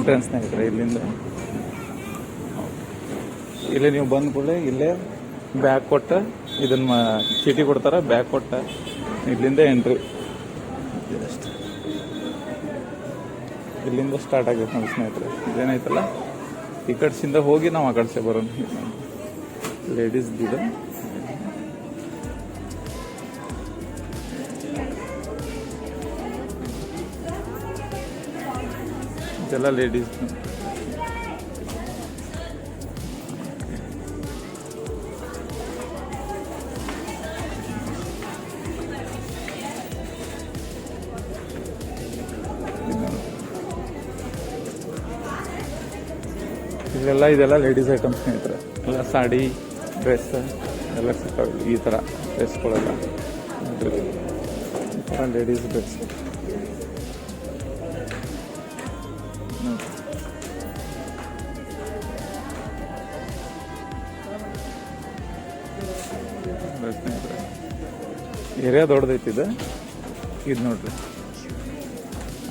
ಎಂಟ್ರೆನ್ಸ್ನಾಗ ಐತ್ರಿ ಇಲ್ಲಿಂದ? ಇಲ್ಲಿ ನೀವು ಬಂದ ಕೂಡಲೇ ಇಲ್ಲೇ ಬ್ಯಾಗ್ ಕೊಟ್ಟ, ಇದನ್ನ ಚೀಟಿ ಕೊಡ್ತಾರೆ, ಬ್ಯಾಗ್ ಕೊಟ್ಟ ಇಲ್ಲಿಂದ ಎಂಟ್ರಿ ಇಲ್ಲಿಂದ ಸ್ಟಾರ್ಟ್ ಆಗೈತೆ ನಮ್ಮ ಸ್ನೇಹಿತರೆ. ಇದೇನೈತಲ್ಲ ಈ ಕಡ್ಸಿಂದ ಹೋಗಿ ನಾವು ಆ ಕಡ್ಸೆ ಬರೋಣ. ಲೇಡೀಸ್ ಇದು ಇದೆಲ್ಲ ಲೇಡೀಸ್ ಇದೆಲ್ಲ ಇದೆಲ್ಲ ಲೇಡೀಸ್ ಐಟಮ್ಸ್ ಸ್ನೇಹಿತರೆ. ಎಲ್ಲ ಸಾಡಿ. ಡ್ರೆಸ್ ಎಲ್ಲ ಸಿಗ್ತಾವೆ. ಈ ಥರ ಡ್ರೆಸ್ಗಳೆಲ್ಲ ಲೇಡೀಸ್ ಡ್ರೆಸ್ ಏರಿಯಾ ದೊಡ್ಡದೈತಿ ಇದು. ಇದು ನೋಡ್ರಿ.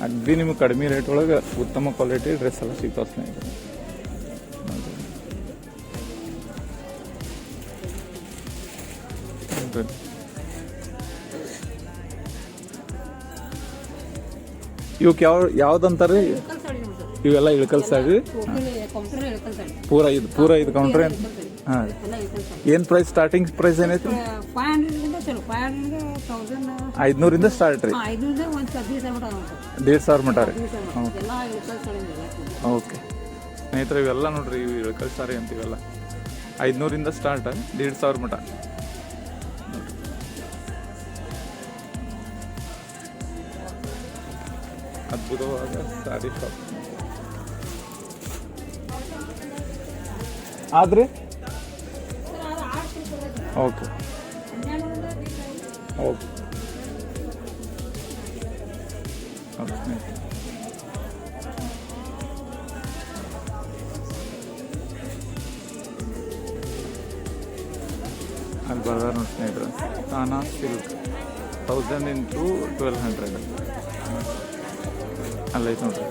ಅಗ್ದಿ ನಿಮಗೆ ಕಡಿಮೆ ರೇಟ್ ಒಳಗೆ ಉತ್ತಮ ಕ್ವಾಲಿಟಿ ಡ್ರೆಸ್ ಎಲ್ಲ ಸಿಗ್ತಾವ ಸ್ನೇಹಿತರೆ. ಇವಕ್ಕೆ ಯಾವ ಯಾವ್ದಂತಾರೆ ಸರ್ ಇವೆಲ್ಲ ಇಳ್ಕಲ್ ಸಾಡಿ ಪೂರ ಇದು ಪೂರ ಇದು ಕೌಂಟ್ರಿ ಹಾಂ. ಏನು ಪ್ರೈಸ್ ಸ್ಟಾರ್ಟಿಂಗ್ ಪ್ರೈಸ್ ಏನೈತಿ ಐದ್ನೂರಿಂದ ಸ್ಟಾರ್ಟ್ ರೀ. ಐದುನೂರಿಂದ ಒಂದು ಹದಿನೈದು ಸಾವಿರ ಮಟ ಸರ್ ದೇಡ್ ಸಾವಿರ ಮಟ ರೀ. ಹದಿನೈದು ಸಾವಿರ ಮಟ. ಎಲ್ಲ ಇಳಕಲ್ ಸಾಡಿ ಎಲ್ಲ ಓಕೆ. ಸ್ನೇಹಿತರೆ ಇವೆಲ್ಲ ನೋಡ್ರಿ ಇವು ಅಂತ ಸಾರಿ ಅಂತೀವಲ್ಲ ಐದ್ನೂರಿಂದ ಸ್ಟಾರ್ಟ್ ದೇಡ್ ಸಾವಿರ ಮಟ ಅದ್ಭುತವಾದ ಸಾರಿ ಶಾಪ್ ಆದ್ರೆ? ಓಕೆ. ಸ್ನೇಹಿತರೆ ಅಲ್ಲಿ ಬರ್ದಾರ ನೋಡಿ ಸ್ನೇಹಿತರೆ. ತಾನಾ silk. Thousand into twelve hundred ಅಲ್ಲೈತೆ ನೋಡ್ರಿ.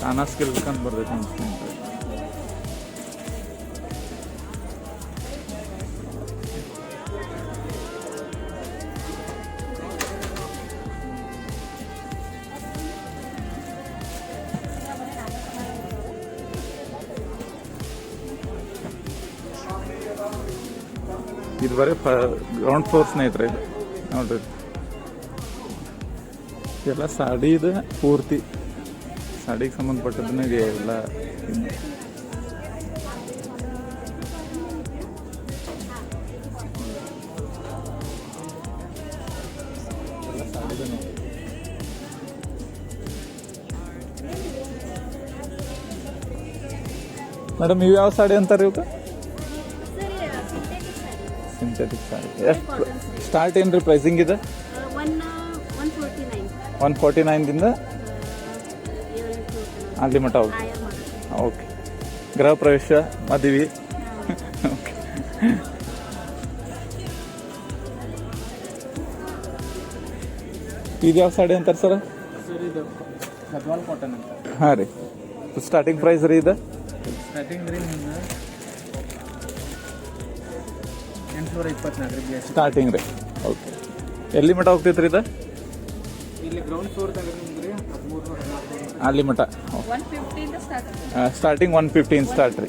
ತಾನಾ ಸಿಲ್ಕ್ ಅಂತ ಬರ್ತೈತೆ ನೋಡಿ ಸ್ನೇಹಿತರೆ. ಬರೀ ಗ್ರೌಂಡ್ ಫ್ಲೋರ್ ಸ್ನೇಹಿತರೆ ಇದು. ನೋಡ್ರಿ. ಎಲ್ಲ ಸಾಡಿದ ಪೂರ್ತಿ. ಸಾಡಿಗೆ ಸಂಬಂಧಪಟ್ಟದನ್ನ ಇದೆ ಎಲ್ಲ. ಮೇಡಮ್ ಇವು ಯಾವ ಸಾಡಿ ಅಂತಾರೆ ಇವಕ್ಕೆ ಸಿಂಥೆಟಿಕ್ ಸಾಡಿ ಎಷ್ಟು ಸ್ಟಾರ್ಟ್ ಏನು ರೀ ಪ್ರೈಸಿಂಗ್ ಇದೆ? ಒನ್ ಫೋರ್ಟಿ ನೈನ್ದಿಂದ ಅಲ್ಲಿ ಮಟ್ಟ ಓಕೆ ಗೃಹ ಪ್ರವೇಶ ಮದುವೆ ಓಕೆ ಇದು ಯಾವ ಸಾಡಿ ಅಂತಾರೆ ಸರ್ ಸರ್ ಇದು ಗದ್ವಾಲ್ ಕಾಟನ್ ಅಂತ ಹಾಂ ರೀ. ಸ್ಟಾರ್ಟಿಂಗ್ ಪ್ರೈಸ್ ರೀ ಇದು? ಎಂಟುನೂರ ಇಪ್ಪತ್ನಾಲ್ಕು ರೀ ಸ್ಟಾರ್ಟಿಂಗ್ ರೀ. ಓಕೆ ಎಲ್ಲಿ ಮಠ ಹೋಗ್ತೈತೆ ರೀ ಇದು? ಇಲ್ಲಿ ಗ್ರೌಂಡ್ ಫ್ಲೋರ್ದಾಗ ನಿಮ್ಗೆ ರೀ ಹದಿಮೂರು ನೂರ ಹದಿನಾಲ್ಕು. ಅಲ್ಲಿ ಮಠ. ಸ್ಟಾರ್ಟಿಂಗ್ ಒನ್ ಫಿಫ್ಟೀನ್ ಸ್ಟಾರ್ಟ್ ರೀ.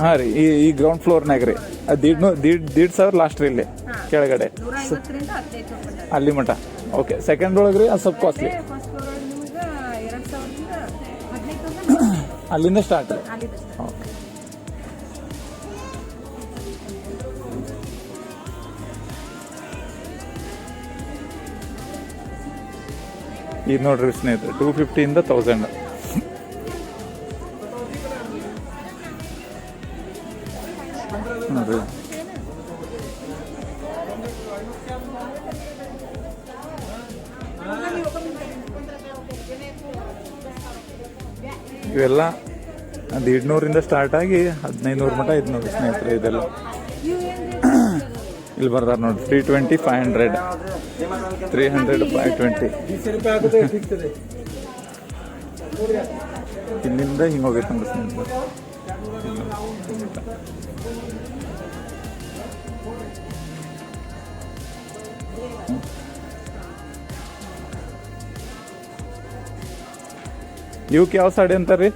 ಹಾಂ ರೀ ಈ ಈ ಗ್ರೌಂಡ್ ಫ್ಲೋರ್ನಾಗ ರೀ. ಅದು ದೀಡ್ ನೂ ದೀಡ್ ದೀಡ್ ಸಾವಿರ ಲಾಸ್ಟ್ ರೀ ಇಲ್ಲಿ ಕೆಳಗಡೆ. ಅಲ್ಲಿ ಮಠ. ಓಕೆ ಸೆಕೆಂಡ್ ಒಳಗೆ ರೀ ಅದು ಸ್ವಲ್ಪ ಕಾಸ್ಟ್ಲಿ ಫ್ಲೋರ್ ಅಲ್ಲಿಂದ ಸ್ಟಾರ್ಟ್ ರೀ. ಅಲ್ಲಿದೆ ಓಕೆ ಇದು ನೋಡ್ರಿ ಸ್ನೇಹಿತರೆ ಟೂ ಫಿಫ್ಟಿಯಿಂದ ತೌಸಂಡ್ ನೋಡ್ರಿ. ಇವೆಲ್ಲ ಅದು ಎಂಟುನೂರಿಂದ ಸ್ಟಾರ್ಟ್ ಆಗಿ ಹದಿನೈದುನೂರು ಮಟ್ಟ ಐದುನೂರು ಸ್ನೇಹಿತರೆ ಇದೆಲ್ಲ. ಇಲ್ಲಿ ಬರ್ದಾರ ನೋಡಿ three twenty five hundred three hundred by twenty ಇಲ್ಲಿಂದ ಹಿಂಗೆ ಹೋಗೈತೆ ನಮ್ಮ ಸ್ನೇಹಿತರು ಯಾವ ಸಾಡಿ ಅಂತಾರೆ ರೀ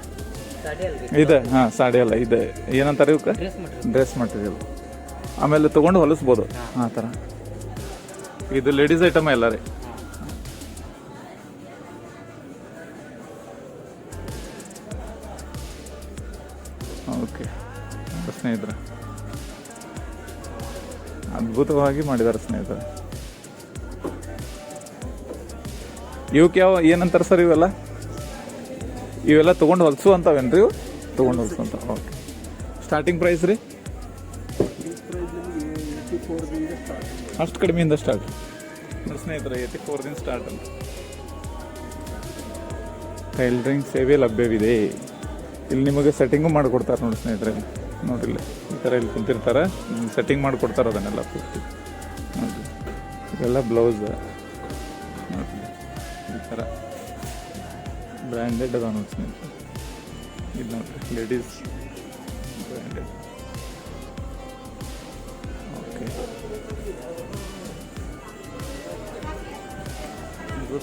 ಇದೆ ಹಾಂ ಸಾಡಿ ಅಲ್ಲ ಇದೆ. ಏನಂತಾರೆ ಇವಕ್ಕೆ ಡ್ರೆಸ್ ಮಟೀರಿಯಲ್ ಆಮೇಲೆ ತಗೊಂಡು ಹೊಲಿಸ್ಬೋದು. ಆ ಥರ. ಇದು ಲೇಡೀಸ್ ಐಟಮ್ ಎಲ್ಲ ರೀ. ಓಕೆ ಸ್ನೇಹಿತರೆ. ಅದ್ಭುತವಾಗಿ ಮಾಡಿದ್ದಾರೆ ಸ್ನೇಹಿತರೆ. ಇವಕ್ಕೆ ಯಾವ, ಏನಂತಾರೆ ಸರ್ ಇವೆಲ್ಲ? ಇವೆಲ್ಲ ತೊಗೊಂಡು ಹೊಲ್ಸು ಅಂತವೇನ್ರಿ ಇವು? ತೊಗೊಂಡು ಹೊಲಸು ಅಂತ ಓಕೆ ಸ್ಟಾರ್ಟಿಂಗ್ ಪ್ರೈಸ್ ರೀ? ಅಷ್ಟು ಕಡಿಮೆಯಿಂದ ಸ್ಟಾರ್ಟ್ ಸ್ನೇಹಿತರೆ ಏಯ್ಟಿ ಫೋರ್ದಿಂದ ಸ್ಟಾರ್ಟ್ ಅಂತ. ಡ್ರಿಂಕ್ ಸೇವೆ ಲಭ್ಯವಿದೆ. ಇಲ್ಲಿ ನಿಮಗೆ ಸೆಟ್ಟಿಂಗು ಮಾಡಿಕೊಡ್ತಾರೆ ನೋಡಿ ಸ್ನೇಹಿತರೆ. ನೋಡಿಲ್ಲ ಈ ಥರ ಇಲ್ಲಿ ಕುಂತಿರ್ತಾರೆ. ಸೆಟ್ಟಿಂಗ್ ಮಾಡಿಕೊಡ್ತಾರೆ ಅದನ್ನೆಲ್ಲ ಪೂರ್ತಿ. ನೋಡಿ ಇದೆಲ್ಲ ಬ್ಲೌಸ್ ನೋಡಿ ಈ ಥರ ಬ್ರ್ಯಾಂಡೆಡ್ ಅದ ನೋಡಿ ಸ್ನೇಹಿತರೆ. ಇದು ನೋಡಿರಿ ಲೇಡೀಸ್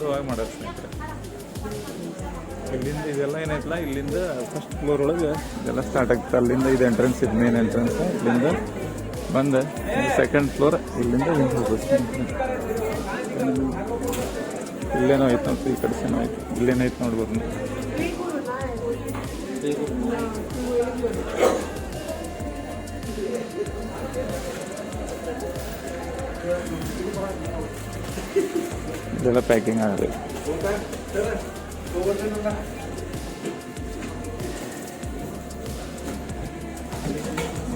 ಅದ್ಭುತವಾಗಿ ಮಾಡೋದು ಸ್ನೇಹಿತರೆ. ಇಲ್ಲಿಂದ ಇದೆಲ್ಲ ಏನೈತಲ್ಲ ಇಲ್ಲಿಂದ ಫಸ್ಟ್ ಫ್ಲೋರ್ ಒಳಗೆ ಇದೆಲ್ಲ ಸ್ಟಾರ್ಟ್ ಆಗ್ತದೆ. ಅಲ್ಲಿಂದ ಇದು ಎಂಟ್ರೆನ್ಸ್ ಇದು ಮೇನ್ ಎಂಟ್ರೆನ್ಸ್ ಇಲ್ಲಿಂದ ಬಂದು. ಸೆಕೆಂಡ್ ಫ್ಲೋರ್ ಇಲ್ಲಿಂದ ಇಲ್ಲೇನೋ ಐತೆ ನೋಡ್ರಿ, ಈ ಕಡೆ ಏನೋ ಐತೆ ನೋಡ್ಬೋದು. ನೀವು. ಇದೆಲ್ಲ ಪ್ಯಾಕಿಂಗ್ ಆಗಲಿ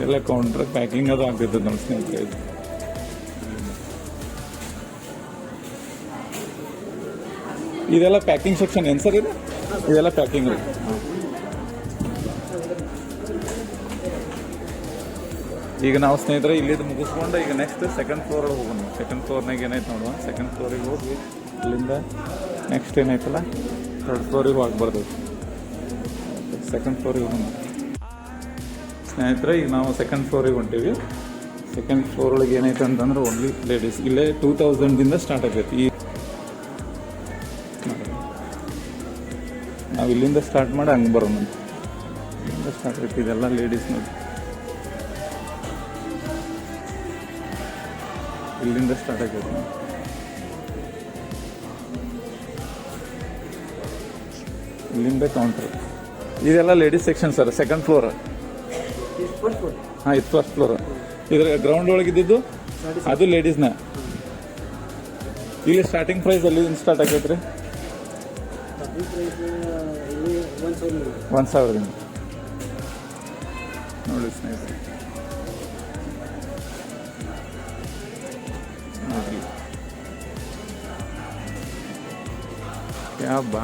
ಎಲ್ಲ ಕೌಂಟ್ರ್ ಪ್ಯಾಕಿಂಗ್ ಅದು ಆಗ್ತಿರ್ತದೆ ನಮ್ಮ ಸ್ನೇಹಿತರೆ ಇದು ಇದೆಲ್ಲ ಪ್ಯಾಕಿಂಗ್ ಸೆಕ್ಷನ್ ಏನು ಸರ್ ಇದು ಇದೆಲ್ಲ ಪ್ಯಾಕಿಂಗ್ ರೀ ಈಗ ನಾವು ಸ್ನೇಹಿತರೆ ಇಲ್ಲಿದ್ದು ಮುಗಿಸ್ಕೊಂಡು ಈಗ ನೆಕ್ಸ್ಟ್ ಸೆಕೆಂಡ್ ಫ್ಲೋರ್ ಹೋಗೋಣ. ಸೆಕೆಂಡ್ ಫ್ಲೋರ್ನಾಗ ಏನಾಯ್ತು ನೋಡುವ? ಸೆಕೆಂಡ್ ಫ್ಲೋರಿಗೆ ಹೋಗಿ ಇಲ್ಲಿಂದ ನೆಕ್ಸ್ಟ್ ಏನಾಯ್ತಲ್ಲ? ಥರ್ಡ್ ಫ್ಲೋರಿಗೆ ಹೋಗ್ಬಾರ್ದು ಸೆಕೆಂಡ್ ಫ್ಲೋರಿಗೆ ಹೋಗೋಣ. ಸ್ನೇಹಿತರೆ, ಈಗ ನಾವು ಸೆಕೆಂಡ್ ಫ್ಲೋರಿಗೆ ಹೊಂಟೀವಿ. ಸೆಕೆಂಡ್ ಫ್ಲೋರ್ ಒಳಗೆ ಏನಾಯ್ತು ಅಂತಂದ್ರೆ ಓನ್ಲಿ ಲೇಡೀಸ್ ಇಲ್ಲೇ ಟೂ ತೌಸಂಡಿಂದ ಸ್ಟಾರ್ಟ್ ಆಗೈತಿ ಈ ನಾವು ಇಲ್ಲಿಂದ ಸ್ಟಾರ್ಟ್ ಮಾಡಿ, ಹಂಗೆ ಬರೋಣ ಇಲ್ಲಿಂದ ಸ್ಟಾರ್ಟ್ ಆಗೈತಿ ಇದೆಲ್ಲ ಲೇಡೀಸ್ ನೋಡಿ ಇಲ್ಲಿಂದ ಸ್ಟಾರ್ಟ್ ಆಗೈತಿ ಇಲ್ಲಿಂದ ಕೌಂಟರ್ ಇದೆಲ್ಲ ladies section sir second floor ಹಾಂ ಇದು ಫಸ್ಟ್ ಫ್ಲೋರ್ ಇದ್ರ ಗ್ರೌಂಡ್ ಒಳಗೆ ಇದ್ದಿದ್ದು ಅದು ಲೇಡೀಸ್ನ ಇಲ್ಲಿ ಸ್ಟಾರ್ಟಿಂಗ್ ಪ್ರೈಸ್ ಅಲ್ಲಿ ಸ್ಟಾರ್ಟ್ ಆಗೈತೆ ರೀ ಒಂದು ಸಾವಿರದಿಂದ. ನೋಡಿ ಸ್ನೇಹಿತರೆ. ಯಾ ಬಾ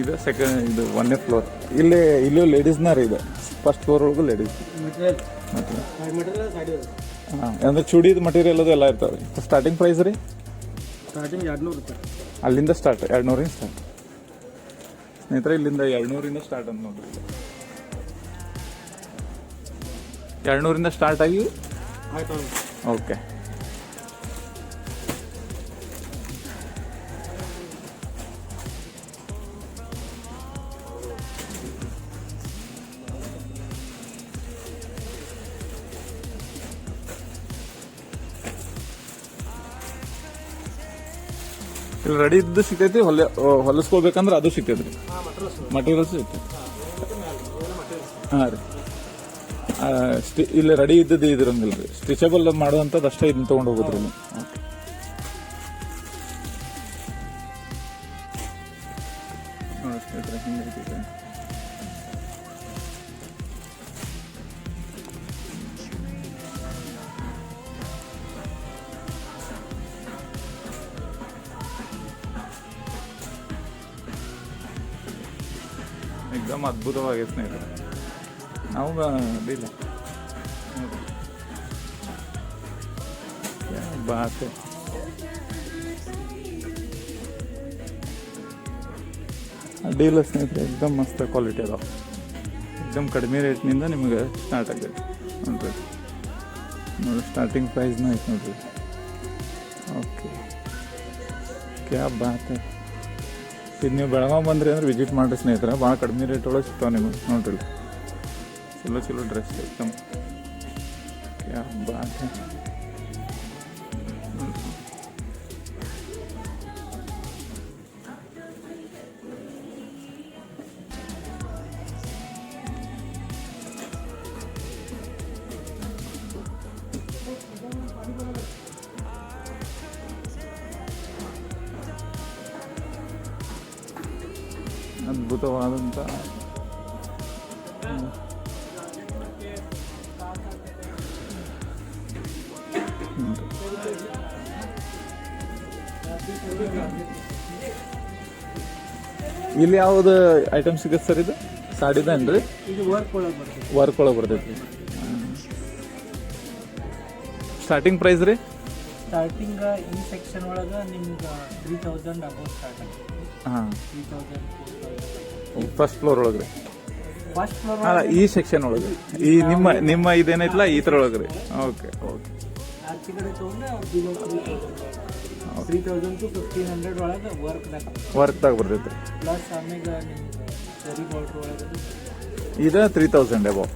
ಇದು ಸೆಕೆಂಡ್ ಇದು ಒಂದನೇ ಫ್ಲೋರ್ ಇಲ್ಲಿ ಇಲ್ಲೂ ಲೇಡೀಸ್ನ ಇದೆ ಇದು. ಫಸ್ಟ್ ಫ್ಲೋರ್ ಒಳಗೂ ಲೇಡೀಸ್ ಹಾಂ ಅಂದ್ರೆ ಚೂಡಿದ ಮಟೀರಿಯಲ್ ಅದು ಎಲ್ಲ ಇರ್ತಾವೆ. ರೀ ಸ್ಟಾರ್ಟಿಂಗ್ ಪ್ರೈಸ್ ರೀ? ಸ್ಟಾರ್ಟಿಂಗ್ ಎರಡು ನೂರು ರೂಪಾಯಿ. ಅಲ್ಲಿಂದ ಸ್ಟಾರ್ಟ್ ಎರಡು ನೂರಿಂದ ಸ್ಟಾರ್ಟ್ ಸ್ನೇಹಿತರೆ ಇಲ್ಲಿಂದ ಎರಡು ನೂರಿಂದ ಸ್ಟಾರ್ಟ್ ಅಂತ ನೋಡ್ರಿ. ಎರಡು ನೂರಿಂದ ಸ್ಟಾರ್ಟ್ ಆಗಿ ಓಕೆ ಇಲ್ಲಿ ರೆಡಿ ಇದ್ದು ಸಿಗ್ತೈತಿ ಹೊಲ ಹೊಲಿಸ್ಕೋಬೇಕಂದ್ರೆ ಅದು ಸಿಗ್ತೈತಿ ರೀ ಮಟೀರಿಯಲ್ಸ್ ಸಿಗ್ತೈತಿ. ಹಾಂ ರೀ. ಇಲ್ಲಿ ರೆಡಿ ಇದ್ದದ್ದು ಇದ್ರಂಗಿಲ್ಲ ರೀ ಸ್ಟಿಚಬಲ್ ಮಾಡುವಂಥದ್ದು ಅಷ್ಟೇ ಇದನ್ನ ತೊಗೊಂಡು ಹೋಗೋದ್ರಿ ಅದ್ಭುತವಾಗಿ. ಎಕ್ಸಾಮ್ ಅದ್ಭುತವಾಗಿದೆ ಸ್ನೇಹಿತರೆ. ನಾವು ಅಡ್ಡಿಲ್ಲ ಬಾತು. ಅಡ್ಡಿಲ್ಲ ಸ್ನೇಹಿತರೆ, ಎಕ್ದಮ್ ಮಸ್ತ್ ಕ್ವಾಲಿಟಿ ಅದಾವ. ಎಕ್ದಮ್ ಕಡಿಮೆ ರೇಟ್ನಿಂದ ನಿಮಗೆ ಸ್ಟಾರ್ಟ್ ಆಗೈತೆ ನೋಡ್ರಿ ನೋಡಿ ಸ್ಟಾರ್ಟಿಂಗ್ ಪ್ರೈಸ್ನ ಐತೆ ನೋಡ್ರಿ. ಓಕೆ. ಕ್ಯಾ ಬಾತ್. ಇದು ನೀವು ಬೆಳಗಾವ್ ಬಂದ್ರಿ ಅಂದ್ರೆ ವಿಸಿಟ್ ಮಾಡಿರಿ ಸ್ನೇಹಿತರೆ, ಭಾಳ ಕಡಿಮೆ ರೇಟ್ ಒಳಗೆ ಸಿಗ್ತಾವೆ ನಿಮಗೆ, ನೋಡ್ರಿ. ಚಲೋ ಚಲೋ ಡ್ರೆಸ್ ಎಕ್ದಮ್ ಕ್ಯಾ ಬಾತ್ ಹೈ. ಅದ್ಭುತವಾದಂಥ ಹ್ಮ್. ಇಲ್ಲಿ ಯಾವ್ದು ಐಟಮ್ ಸಿಗುತ್ತೆ ಸರ್ ಇದು? ಸಾಡಿದೇನ್ರಿ ಇದು ವರ್ಕ್ ಒಳಗೆ ಬರ್ತದೆ ವರ್ಕ್ ಒಳಗೆ ಬರ್ತೈತಿ. ಸ್ಟಾರ್ಟಿಂಗ್ ಪ್ರೈಸ್ ರೀ? ಸ್ಟಾರ್ಟಿಂಗ್ ಈ ಸೆಕ್ಷನ್ ಒಳಗೆ ನಿಮ್ಗೆ ತ್ರೀ ತೌಸಂಡ್ ಅಬೌವ್ ಸ್ಟಾರ್ಟ್ ಆಗ್ತದೆ ಹಾಂ. ತ್ರೀ ತೌಸಂಡ್ ಫಸ್ಟ್ ಫ್ಲೋರ್ ಒಳಗೆ ರೀ. ಫಸ್ಟ್ ಫ್ಲೋರ್ ಅಲ್ಲ ಈ ಸೆಕ್ಷನ್ ಒಳಗೆ ಈ ನಿಮ್ಮ ನಿಮ್ಮ ಇದೇನೈತಲ್ಲ ಈ ಥರ ಒಳಗೆ ರೀ. ಓಕೆ ಓಕೆ ಆಚೆ ಕಡೆ ತೊಗೊಂಡ್ರೆ three thousand to fifteen hundred ಒಳಗೆ ವರ್ಕ್ದಾಗ ವರ್ಕ್ದಾಗ ಬರ್ತೈತೆ. ಪ್ಲಸ್ ಆಮೇಲೆ ನಿಮ್ಗೆ ಸರಿ ಬಾಲ್ಟ್ರ್ ಒಳಗೆ ಇದು ತ್ರೀ ತೌಸಂಡ್ ಅಬೌವ್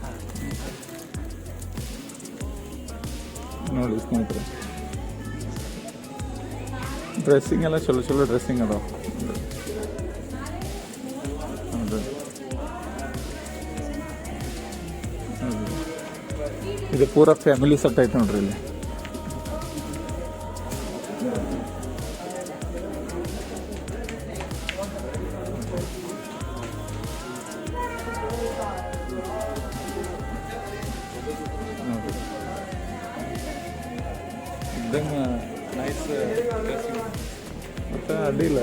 ನೋಡಿ ಸ್ನೇಹಿತರೆ. ಡ್ರೆಸ್ಸಿಂಗ್ ಎಲ್ಲ ಚಲೋ ಚಲೋ ಡ್ರೆಸ್ಸಿಂಗ್ ಅದಾವ. ಇದು ಪೂರ ಫ್ಯಾಮಿಲಿ ಸೆಟ್ ಐತೆ ನೋಡ್ರಿ ಇಲ್ಲಿ. ಇದ್ದಂಗ ನೈಸ್ ಮತ್ತೆ ಅಡ್ಡಿಲ್ಲ.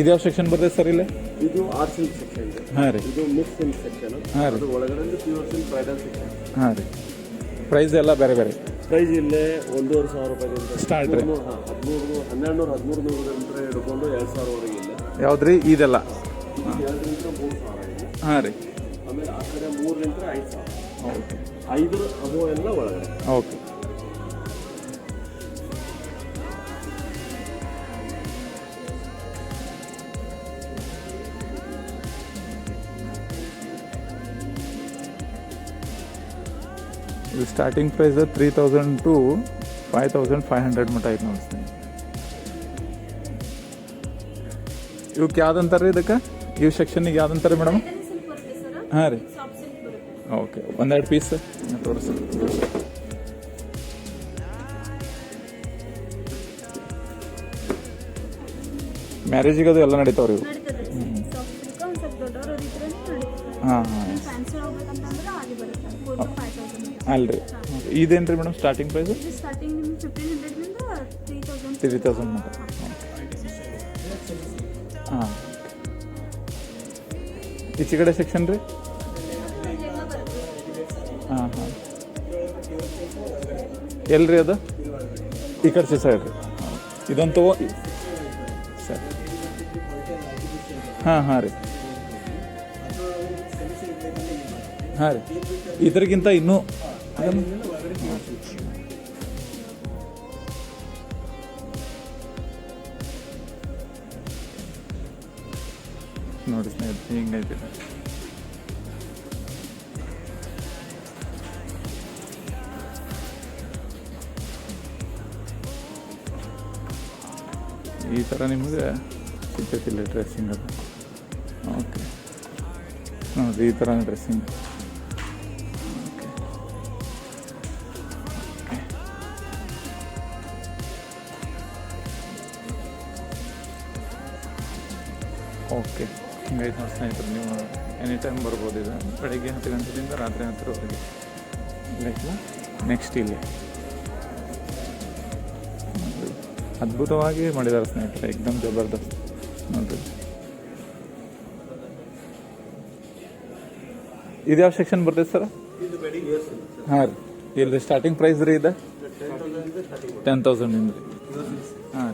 ಇದ್ಯಾವ ಸೆಕ್ಷನ್ ಬರ್ತದೆ ಸರ್ ಇಲ್ಲಿ? ಇದು ಆರ್ ಸಿಲ್ಕ್ ಸೆಕ್ಷನ್ ಇದೆ. ಹಾಂ ರೀ. ಇದು ಮಿಕ್ಸ್ ಸಿಲ್ಕ್ ಸೆಕ್ಷನ್ ಹಾಂ ರೀ. ಅದು ಒಳಗಡೆ ಪ್ಯೂರ್ ಸಿಲ್ಕ್ ಬ್ರೈಡಲ್ ಸೆಕ್ಷನ್ ಹಾಂ ರೀ. ಪ್ರೈಸ್ ಎಲ್ಲ ಬೇರೆ ಬೇರೆ. ಪ್ರೈಸ್ ಇಲ್ಲೇ ಒಂದೂವರೆ ಸಾವಿರ ರೂಪಾಯಿ ಸ್ಟಾರ್ಟ್ ರೀ. ಹದಿಮೂರು ಹಾಂ ಹದಿಮೂರು ಹನ್ನೆರಡು ನೂರು ಹದಿಮೂರು ನೂರರಿಂದ ಹಿಡ್ಕೊಂಡು ಎರಡು ಸಾವಿರವರೆಗೆ ಇಲ್ಲ. ಯಾವ್ದ್ರಿ? ಇದೆಲ್ಲ. ಎರಡರಿಂದ ಮೂರು ಸಾವಿರ ಇದೆ. ಹಾಂ ರೀ. ಆಮೇಲೆ ಆ ಕಡೆ ಮೂರರಿಂದ ಐದು ಸಾವಿರ. ಓಕೆ ಐದು ಅದು ಎಲ್ಲ ಒಳಗಡೆ. ಓಕೆ. ಇದು starting price three thousand to five thousand five hundred ಮಟ್ಟ ಐತೆ ನೋಡಿ ಸ್ನೇಹಿತರೆ. ಇವಕ್ಕೆ ಯಾವ್ದಂತಾರೆ ಇದಕ್ಕೆ? ಇವು ಸೆಕ್ಷನ್ನಿಗೆ ಯಾವ್ದಂತಾರೆ ಮೇಡಮ್ ಸಿಲ್ಕ್ ಬರುತ್ತೆ ಸರ್? ಹಾಂ ರೀ. ಸಾಫ್ಟ್ ಸಿಲ್ಕ್ ಬರುತ್ತೆ ಓಕೆ ಒಂದೆರಡು ಪೀಸ್ ತೋರಿಸಿ ಮ್ಯಾರೇಜಿಗೆ ಅದು ಎಲ್ಲ ನಡೀತಾವ್ರಿ ಇವು. ಹಾಂ ಹಾಂ ಅಲ್ರಿ. ಇದೇನು ರೀ madam starting price three thousand ಮಟ್ಟ. ಹಾಂ. ಈಚೆ ಕಡೆ ಸೆಕ್ಷನ್ ರೀ? ಎಲ್ರಿ ಅದು? ಈ ಕಡೆ ಸೈಡ್ ರೀ ಇದೊಂದು ತಗೋ ಸರಿ. ಹಾಂ ಹಾಂ ರೀ. ಹಾಂ ರೀ. ಇದ್ರಿಗಿಂತ ಇನ್ನೂ ಡ್ರೆಸ್ಸಿಂಗ್ ಅದು. ಓಕೆ. ನೋಡಿರಿ ಈ ಥರ ಡ್ರೆಸ್ಸಿಂಗ್ ಓಕೆ. ಹಿಂಗೈತೆ ನೋಡಿ ಸ್ನೇಹಿತರು ನೀವು ಎನಿ ಟೈಮ್ ಬರ್ಬೋದು ಇದು. ಬೆಳಗ್ಗೆ ಹತ್ತು ಗಂಟೆಯಿಂದ ರಾತ್ರಿ ಹತ್ತರವರೆಗೆ. ಲೈಕ್ ನೆಕ್ಸ್ಟ್ ಇಲ್ಲಿ. ಅದ್ಭುತವಾಗಿ ಮಾಡಿದ್ದಾರೆ ಸ್ನೇಹಿತರೆ ಎಕ್ದಮ್ ಜಬರ್ದಸ್ತ್. ನೋಡ್ರಿ. ಇದು ಯಾವ ಸೆಕ್ಷನ್ ಬರ್ತೈತೆ ಸರ್? ಹಾಂ ರೀ. ಇಲ್ಲಿ ಸ್ಟಾರ್ಟಿಂಗ್ ಪ್ರೈಸ್ ರೀ ಇದು. ಟೆನ್ ತೌಸಂಡ್ ಇಂದ. ರೀ. ಹಾಂ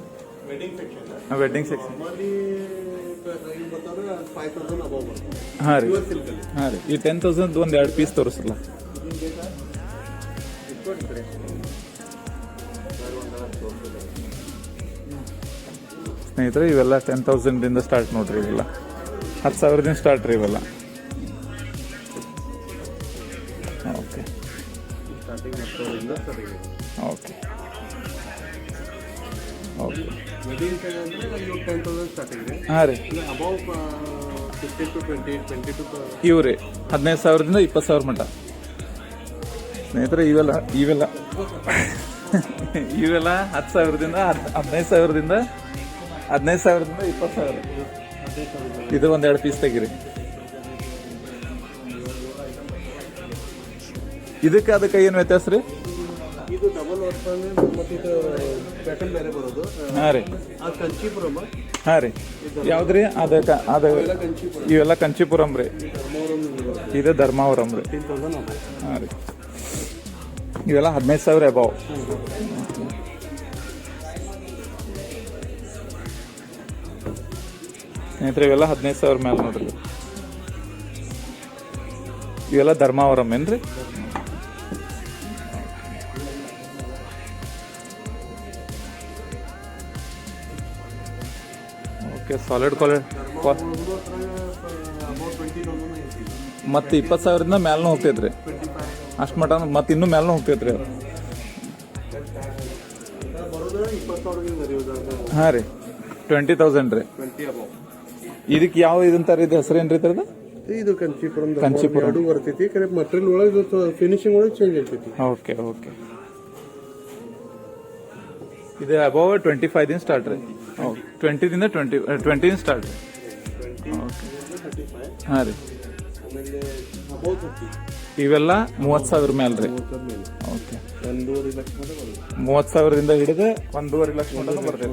ವೆಡ್ಡಿಂಗ್ ಸೆಕ್ಷನ್ ಹಾಂ ರೀ. ಹಾಂ ರೀ. ಈ ಟೆನ್ ತೌಸಂಡ್ ಒಂದು ಎರಡು ಪೀಸ್ ತೋರಿಸಲ್ಲ ಸ್ನೇಹಿತರೆ, ಇವೆಲ್ಲ ಟೆನ್ ತೌಸಂಡಿಂದ ಸ್ಟಾರ್ಟ್ ನೋಡ್ರಿ ಇವೆಲ್ಲ. ಹತ್ತು ಸಾವಿರದಿಂದ ಸ್ಟಾರ್ಟ್ ರೀ ಇವೆಲ್ಲ. ಹಾಂ ರೀ. ಇವು ಹದಿನೈದು ಸಾವಿರದಿಂದ ಇಪ್ಪತ್ತು ಸಾವಿರ ಮಟ್ಟ. ಸ್ನೇಹಿತರೆ ಇವೆಲ್ಲ ಇವೆಲ್ಲ. ಇವೆಲ್ಲ ಹತ್ತು ಸಾವಿರದಿಂದ ಹದ್- ಹದಿನೈದು ಸಾವಿರದಿಂದ ಹದಿನೈದು ಸಾವಿರದಿಂದ ಇಪ್ಪತ್ತು ಸಾವಿರ. ಇದು ಒಂದೆರಡು ಪೀಸ್ ತೆಗಿರಿ. ಇದಕ್ಕೆ ಅದಕ್ಕೆ ಏನು ವ್ಯತ್ಯಾಸ ರೀ? ಇದು ಡಬಲ್ ವರ್ಕ್ ಮತ್ತು ಇದು ಪ್ಯಾಟರ್ನ್ ಬೇರೆ ಬರೋದು. ಹಾಂ ರೀ. ಅದು ಕಂಚಿಪುರಮ ಹಾಂ ರೀ. ಯಾವ್ದ್ರಿ? ಅದಕ್ಕೆ ಅದ ಇವೆಲ್ಲ ಕಂಚಿಪುರಂ ರೀ. ಇದು ಧರ್ಮಾವರಂ ರೀ. ಹಾಂ ರೀ. ಇವೆಲ್ಲ ಹದಿನೈದು ಸಾವಿರ ಅಬಾವ್. ಸ್ನೇಹಿತರೆ, ಇವೆಲ್ಲ ಹದಿನೈದು ಸಾವಿರ ಮೇಲೆ ನೋಡ್ರಿ. ಇವೆಲ್ಲ ಧರ್ಮಾವರಂ ಏನ್ರಿ? ಓಕೆ ಸಾಲಿಡ್ ಕ್ವಾಲಿಟಿ ಮತ್ತು ಇಪ್ಪತ್ತು ಸಾವಿರದಿಂದ ಮ್ಯಾಲನು ಹೋಗ್ತೈತೆ ರೀ ಅಷ್ಟು ಮಟ ಮತ್ತೆ ಇನ್ನೂ ಹೋಗ್ತೈತ್ರಿ ಇಪ್ಪತ್ತು ಸಾವಿರದಿಂದ ಬರೆಯೋದು ಹಾಂ ರೀ. ಟ್ವೆಂಟಿ ತೌಸಂಡ್ ರೀ. ಇದಕ್ಕೆ ಯಾವ ಇದಂತಾರ ಇದು ಹೆಸರು ರೀ ತರದ ಇದು ಕಂಚಿಪುರಂ ಕಂಚಿಪುರ. ಅದು ಬರ್ತೈತಿ. ಕರೆ ಮಟೀರಿಯಲ್ ಒಳಗೆ ಫಿನಿಶಿಂಗ್ ಒಳಗೆ ಚೇಂಜ್ ಆಗ್ತೈತಿ. Okay okay. ಇದು ಅಬೌವ್ ಟ್ವೆಂಟಿ ಫೈವ್ ದಿನ ಸ್ಟಾರ್ಟ್ ರೀ. ಓಕೆ ಟ್ವೆಂಟಿದಿಂದ ಟ್ವೆಂಟಿ ಟ್ವೆಂಟಿಯಿಂದ ಸ್ಟಾರ್ಟ್ ಹಾಂ ರೀ. ಇವೆಲ್ಲ ಮೂವತ್ತು ಸಾವಿರ ಮೇಲೆ ರೀ. ಓಕೆ. ಮೂವತ್ತು ಸಾವಿರದಿಂದ ಹಿಡಿದು ಒಂದೂವರೆ ಲಕ್ಷ ಬರ್ತೈತೆ.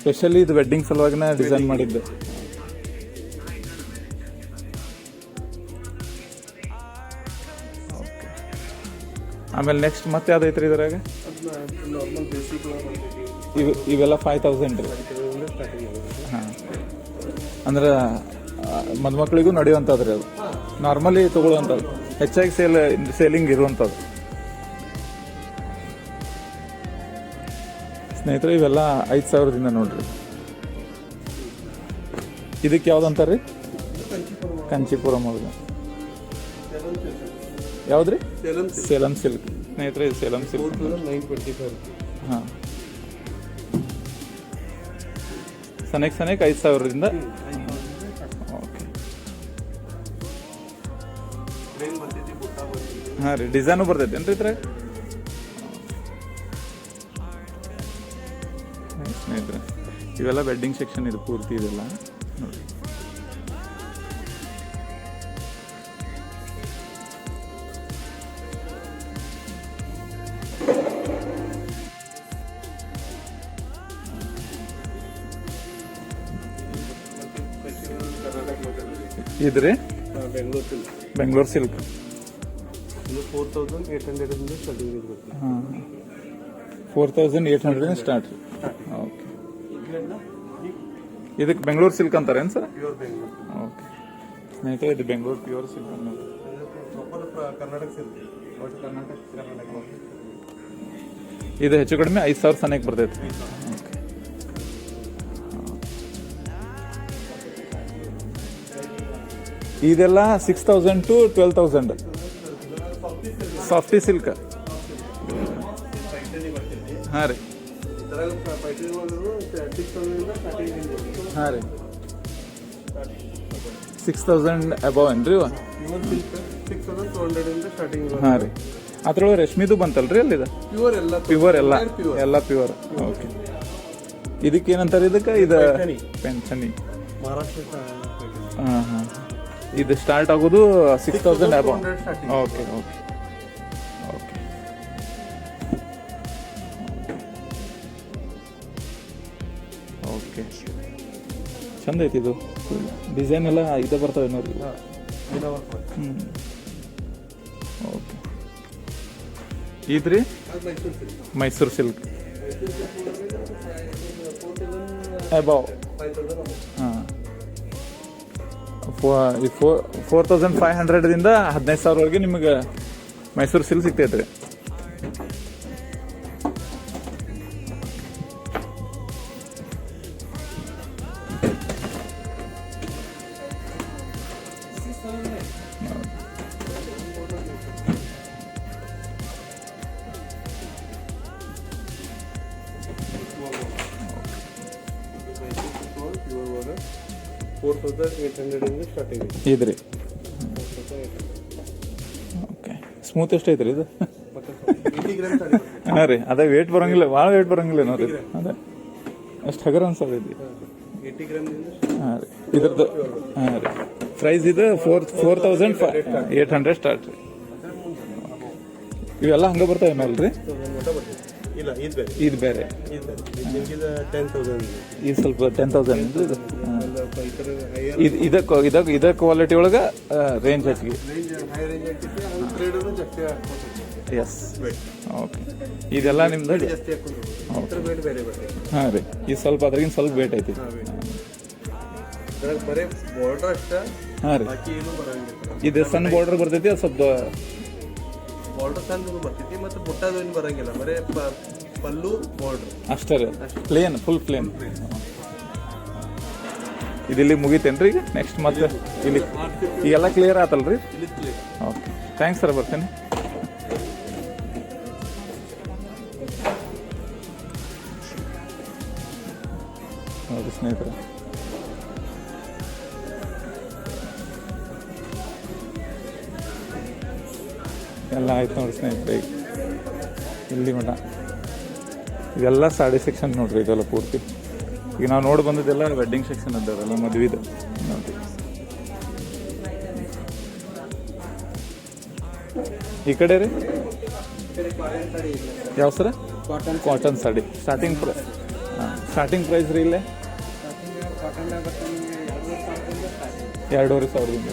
ಸ್ಪೆಷಲಿ ಇದು ವೆಡ್ಡಿಂಗ್ ಸಲುವಾಗಿನ ಡಿಸೈನ್ ಮಾಡಿದ್ದು. ಆಮೇಲೆ ನೆಕ್ಸ್ಟ್ ಮತ್ತೆ ಯಾವ್ದೈತ್ರಿ ಇದ್ರಾಗ? ನಾರ್ಮಲ್ ಬೇಸಿಕ್ ಒಳಗೆ ಬರ್ತೈತಿ ಇವೆಲ್ಲ ಫೈವ್ ತೌಸಂಡ್ ರೀ. ಹಾಂ. ಅಂದ್ರೆ ಮದುಮಕ್ಳಿಗೂ ನಡೆಯುವಂಥದ್ದು ರೀ ಅದು. ನಾರ್ಮಲಿ ತಗೊಳ್ಳುವಂಥದ್ದು. ಹೆಚ್ಚಾಗಿ ಸೇಲ್ ಸೇಲಿಂಗ್ ಇರುವಂಥದ್ದು. ಸ್ನೇಹಿತರೆ ಇವೆಲ್ಲ ಐದು ಸಾವಿರದಿಂದ ನೋಡ್ರಿ. ಇದಕ್ಕೆ ಯಾವ್ದು ಅಂತಾರ್ರಿ ಕಂಚಿಪುರಂ ಅವ್ರಿಗೆ ಯಾವ್ದ್ರಿ? ಸೇಲಂ ಸೇಲಂ ಸಿಲ್ಕ್. ಸ್ನೇಹಿತರೆ ಇದು Salem silk. Nine twenty five ಹಾಂ. ಸನೇಕ್ ಸನೇಕ್ ಐದು ಸಾವಿರದಿಂದ. ಓಕೆ. ಹಾಂ ರೀ ಡಿಸೈನು ಬರ್ತೈತೆ ಏನು ರೀ ಸ್ನೇಹಿತರೆ ಇವೆಲ್ಲ ವೆಡ್ಡಿಂಗ್ ಸೆಕ್ಷನ್ ಇದು ಪೂರ್ತಿ ಇದೆಲ್ಲ ಇದ್ರಿ? ಬೆಂಗಳೂರು ಸಿಲ್ಕ್ ಬೆಂಗಳೂರು ಸಿಲ್ಕ್ ಇದು ಫೋರ್ ತೌಸಂಡ್ ಏಟ್ ಹಂಡ್ರೆಡ್ ಇಂದ ಸ್ಟಾರ್ಟಿಂಗ್ ಇರುತ್ತೆ ಹಾಂ. Four thousand eight hundred start ರೀ ಓಕೆ ಇದಕ್ಕೆ ಬೆಂಗಳೂರು ಸಿಲ್ಕ್ ಅಂತಾರೇನು ಸರ್? ಪ್ಯೂರ್ ಬೆಂಗಳೂರು. ಓಕೆ ಸ್ನೇಹಿತರೆ ಇದು ಬೆಂಗಳೂರು ಪ್ಯೂರ್ ಸಿಲ್ಕ್ ಅನ್ನೋದು ಕರ್ನಾಟಕ ಸಿಲ್ಕ್ ಕರ್ನಾಟಕ ಇದು ಹೆಚ್ಚು ಕಡಿಮೆ ಐದು ಸಾವಿರ ಸನಕ್ಕೆ ಬರ್ತೈತೆ. ಓಕೆ ಇದೆಲ್ಲ six thousand to twelve thousand soft silk ಹಾಂ ರೀ. ಹಾಂ ರೀ. ಸಿಕ್ಸ್ ತೌಸಂಡ್ ಅಬೌವ್ ಇಂದ ಸ್ಟಾರ್ಟಿಂಗ್ ಹಾಂ ರೀ. ಅದ್ರೊಳಗೆ ರೆಶ್ಮಿದು ಬಂತಲ್ರಿ ಅಲ್ಲಿದ? ಪ್ಯೂರ್ ಎಲ್ಲ. ಎಲ್ಲ ಪ್ಯೂರ್ ಓಕೆ ಇದಕ್ಕೆ ಏನಂತಾರೆ ಇದಕ್ಕೆ? ಇದು. ಪೆನ್ಷನಿ ಮಹಾರಾಷ್ಟ್ರ ಹಾಂ ಹಾಂ. ಇದು ಸ್ಟಾರ್ಟ್ ಆಗೋದು six thousand above 200 starting. Okay okay okay okay ಚಂದ ಐತಿ ಇದು. ಡಿಸೈನ್ ಎಲ್ಲ ಇದು ಬರ್ತವೆ ನೋಡಿ. ಹ್ಞೂ ಓಕೆ ಇದ್ರಿ? ಮೈಸೂರು ಸಿಲ್ಕ್ ಅಬೌ ಹಾಂ. ಫೋರ್ ತೌಸಂಡ್ ಫೈವ್ ಹಂಡ್ರೆಡ್ದಿಂದ ಹದಿನೈದು ಸಾವಿರವರೆಗೆ ನಿಮಗೆ ಮೈಸೂರು ಸಿಲ್ಕ್ ಸಿಗ್ತೈತೆ ರೀ. ಫೋರ್ ತೌಸಂಡ್ ಏಟ್ ಹಂಡ್ರೆಡ್ ಇಂದ ಸ್ಟಾರ್ಟಿಂಗ್ ಇದೆ ಇದ್ರಿ. ಓಕೆ ಸ್ಮೂತ್ ಎಷ್ಟು ಐತ್ರಿ ಇದು? ಏಯ್ಟಿ ಹಾಂ ರೀ ಅದೇ ವೇಟ್ ಬರಂಗಿಲ್ಲ ಭಾಳ ವೇಟ್ ಬರಂಗಿಲ್ಲ ನೋಡ್ರಿ ಅದೇ. ಅಷ್ಟು ಹಗರ ಏಯ್ಟಿ ಗ್ರಾಮ್ ಹಾಂ ರೀ. ಇದ್ರದ್ದು ಹಾಂ ರೀ. ಪ್ರೈಸ್ ಇದು four four thousand eight hundred start ರೀ ಇವೆಲ್ಲ ಹಂಗೆ ಬರ್ತಾವೆ ಮೇಲೆ ರೀ? ಇಲ್ಲ ಇದು ಬೇರೆ. ಇದು ಸ್ವಲ್ಪ ಟೆನ್ ತೌಸಂಡ್ ಇದು. ಇದು ಇದಕ್ಕೆ ಇದಕ್ಕೆ ಇದ ಕ್ವಾಲಿಟಿ ಒಳಗೆ ರೇಂಜ್ ಹೆಚ್ಚಿಗೆ. ಎಸ್ ಓಕೆ ಇದೆಲ್ಲ ನಿಮ್ದು ಹಾಂ ರೀ. ಇದು ಸ್ವಲ್ಪ ಅದ್ರಾಗಿನ ಸ್ವಲ್ಪ ವೇಟ್ ಐತಿ. ಅದ್ರಾಗ ಬರೀ ಬಾರ್ಡರ್ ಅಷ್ಟ ಹಾಂ ರೀ. ಇದು ಸಣ್ಣ ಬಾರ್ಡರ್ ಬರ್ತೈತಿ ಅದು ಸ್ವಲ್ಪ ಬಾರ್ಡರ್ ಸಣ್ಣ ಬರ್ತೈತಿ ಮತ್ತು ಬುಟ್ಟದು ಏನು ಬರಂಗಿಲ್ಲ. ಬರೀ ಪಲ್ಲು ಬಾರ್ಡರ್ ಅಷ್ಟೇ ರೀ. ಪ್ಲೇನ್ ಫುಲ್ ಪ್ಲೇನ್ ಇದು ಇಲ್ಲಿ ಮುಗಿತೇನ್ರಿ ಈಗ? ನೆಕ್ಸ್ಟ್ ಮತ್ತೆ ಇಲ್ಲಿ ಈಗೆಲ್ಲ ಕ್ಲಿಯರ್ ಆತಲ್ರಿ? ಓಕೆ ಥ್ಯಾಂಕ್ಸ್ ಸರ್ ಬರ್ತೇನೆ. ಹೌದು ಸ್ನೇಹಿತರೆ. ಎಲ್ಲ ಆಯ್ತು ನೋಡಿ ಸ್ನೇಹಿತರೆ ಇಲ್ಲಿ ಮಟ ಇದೆಲ್ಲ ಸಾಡಿ ಸೆಕ್ಷನ್ ನೋಡ್ರಿ ಇದೆಲ್ಲ ಪೂರ್ತಿ. ಈಗ ನಾವು ನೋಡಿ ಬಂದಿದ್ದೆಲ್ಲ ವೆಡ್ಡಿಂಗ್ ಸೆಕ್ಷನ್ ಅದಾವೆಲ್ಲ ಮದುವೆದು. ಈ ಕಡೆ ರೀ? ಯಾವ ಸರ? Cotton cotton sari starting price starting price ರೀ ಇಲ್ಲೇ? ಎರಡುವರೆ ಸಾವಿರದಿಂದ.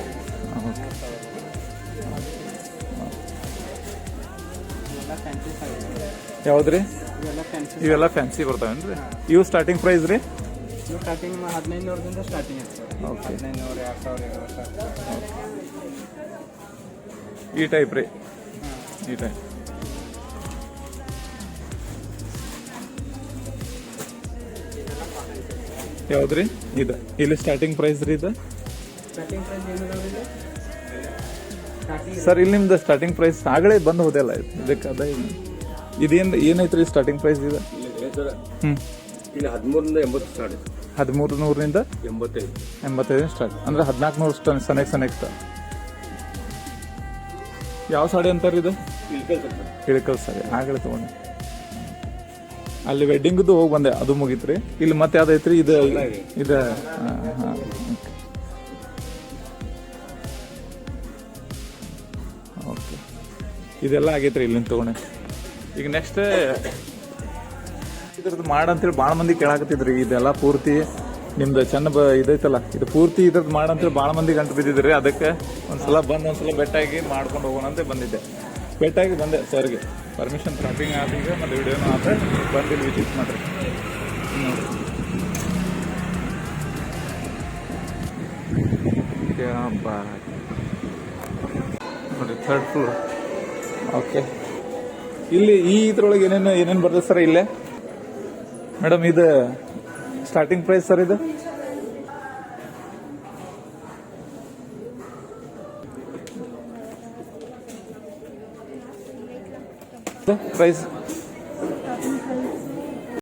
ಯಾವ್ದು ರೀ ಫ್ಯಾನ್ಸಿ ಇವೆಲ್ಲ ಫ್ಯಾನ್ಸಿ ಬರ್ತಾವೇನ್ರಿ ಇವು ಸ್ಟಾರ್ಟಿಂಗ್ ಪ್ರೈಸ್ ರೀ? ಇವು ಸ್ಟಾರ್ಟಿಂಗ್ ಹದಿನೈದು ನೂರದಿಂದ ಸ್ಟಾರ್ಟಿಂಗ್ ಇರ್ತದೆ ಓಕೆ ಹದಿನೈದು ನೂರು ಎರಡು ಸಾವಿರ ಎರಡು ಸಾವಿರ. ಈ ಟೈಪ್ ರೀ. ಈ ಟೈಪ್ ಯಾವ್ದ್ರಿ? ಇದು. ಇಲ್ಲಿ ಸ್ಟಾರ್ಟಿಂಗ್ ಪ್ರೈಸ್ ರೀ ಇದು? ಸ್ಟಾರ್ಟಿಂಗ್ ಪ್ರೈಸ್ ಇಲ್ಲಿ ಸರ್ ಇಲ್ಲಿ ನಿಮ್ದು ಸ್ಟಾರ್ಟಿಂಗ್ ಪ್ರೈಸ್ ಆಗಲೇ ಬಂದು ಹೋದೆಲ್ಲ ಇದು. ಇದಕ್ಕೆ ಅದ ಇದೇನು ಏನೈತ್ರಿ ಸ್ಟಾರ್ಟಿಂಗ್ ಪ್ರೈಸ್ ಇದು? ಹ್ಞೂ ಇಲ್ಲಿ ಹದಿಮೂರಿಂದ ಎಂಬತ್ತು ಸ್ಟಾರ್ಟ್ ಇದೆ ಹದಿಮೂರು ನೂರರಿಂದ ಎಂಬತ್ತೈದು. ಎಂಬತ್ತೈದು ಸ್ಟಾರ್ಟ್ ಅಂದ್ರೆ ಹದಿನಾಲ್ಕು ನೂರು ಸ್ಟ ಸನೆಕ್ ಸನೆಕ್ ಸ್ಟಾರ್ಟ್ ಯಾವ ಸಾಡಿ ಅಂತಾರೆ ಇದು? ಇಳಕಲ್ ಸಾಡಿ. ಆಗಲೇ ತಗೊಂಡೆ. ಅಲ್ಲಿ ವೆಡ್ಡಿಂಗ್ದು ಹೋಗಿ ಬಂದೆ. ಅದು ಮುಗೀತ್ರಿ. ಇಲ್ಲಿ ಮತ್ತೆ ಯಾವ್ದೈತ್ರಿ? ಇದು ಇದು ಹಾಂ. ಓಕೆ. ಇದೆಲ್ಲ ಆಗೈತ್ರಿ ಇಲ್ಲಿಂದ ತಗೊಂಡೆ. ಈಗ ನೆಕ್ಸ್ಟ್ ಇದ್ರದ್ದು ಮಾಡಂತೇಳಿ ಭಾಳ ಮಂದಿ ಕೇಳಾಕತ್ತಿದ್ರಿ ಇದೆಲ್ಲ ಪೂರ್ತಿ ನಿಮ್ದು ಚೆನ್ನ ಬ ಇದೈತಲ್ಲ ಇದು ಪೂರ್ತಿ ಇದ್ರದ್ದು ಮಾಡಂತೇಳಿ ಭಾಳ ಮಂದಿ ಗಂಟು ಬಿದ್ದಿದ್ರಿ ಅದಕ್ಕೆ ಒಂದ್ಸಲ ಬಂದು ಒಂದ್ಸಲ ಬೆಟ್ಟಾಗಿ ಮಾಡ್ಕೊಂಡು ಹೋಗೋಣ ಅಂತ ಬಂದಿದ್ದೆ. ಬೆಟ್ಟಾಗಿ ಬಂದೆ ಸರ್ಗೆ. ಪರ್ಮಿಷನ್ ಸ್ಟಾರ್ಟಿಂಗ್ ಆದ ಈಗ ಮತ್ತು ವಿಡಿಯೋನು ಆದರೆ ಬಂದು ಇಲ್ಲಿ ವಿಸಿಟ್ ಮಾಡ್ರಿ. ನೋಡ್ರಿ ಥರ್ಡ್ ಫ್ಲೋರ್ ಓಕೆ ಇಲ್ಲಿ ಈ ಇದ್ರೊಳಗೆ ಏನೇನು ಏನೇನು ಬರ್ತದೆ ಸರ್ ಇಲ್ಲೇ? ಮೇಡಮ್, ಇದು ಸ್ಟಾರ್ಟಿಂಗ್ ಪ್ರೈಸ್ ಸರ್ ಇದು? ಪ್ರೈಸ್